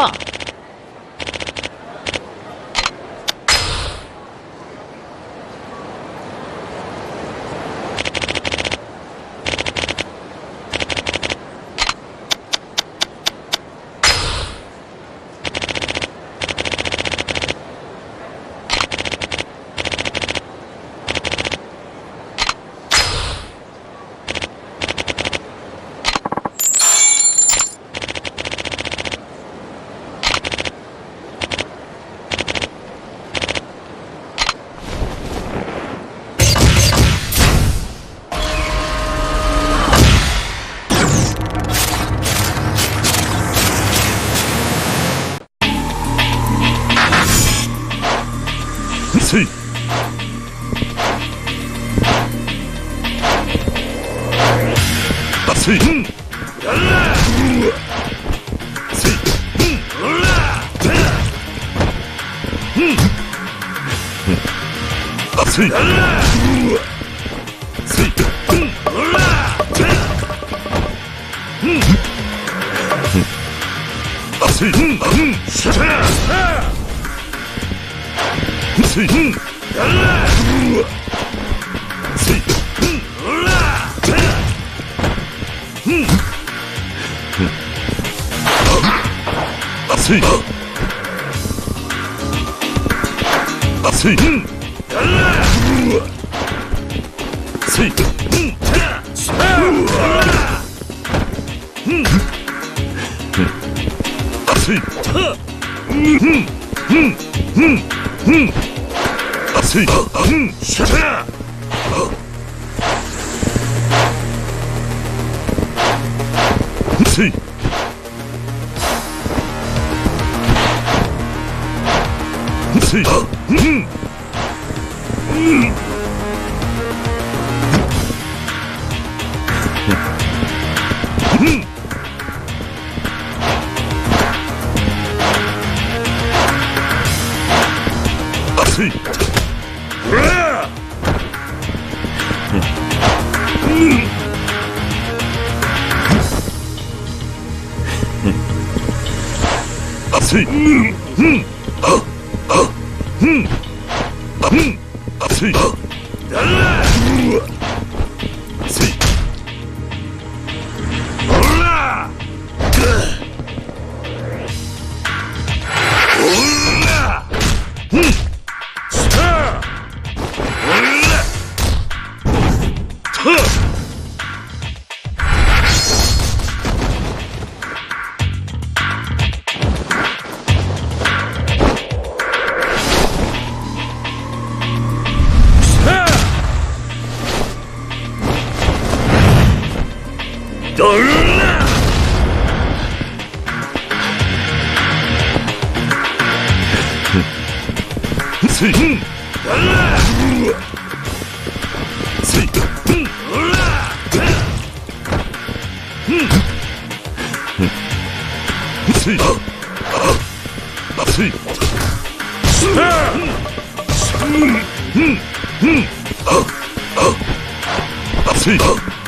あ! 만세! 만세! 음! 열라! 세! 음! 올라! 음! 만세! 열라! 세! 음! 올라! 음! 만세! 음! 세! Hmm. 스, 음, 샤. 스. 스, 음. 음. 달라! Hmm.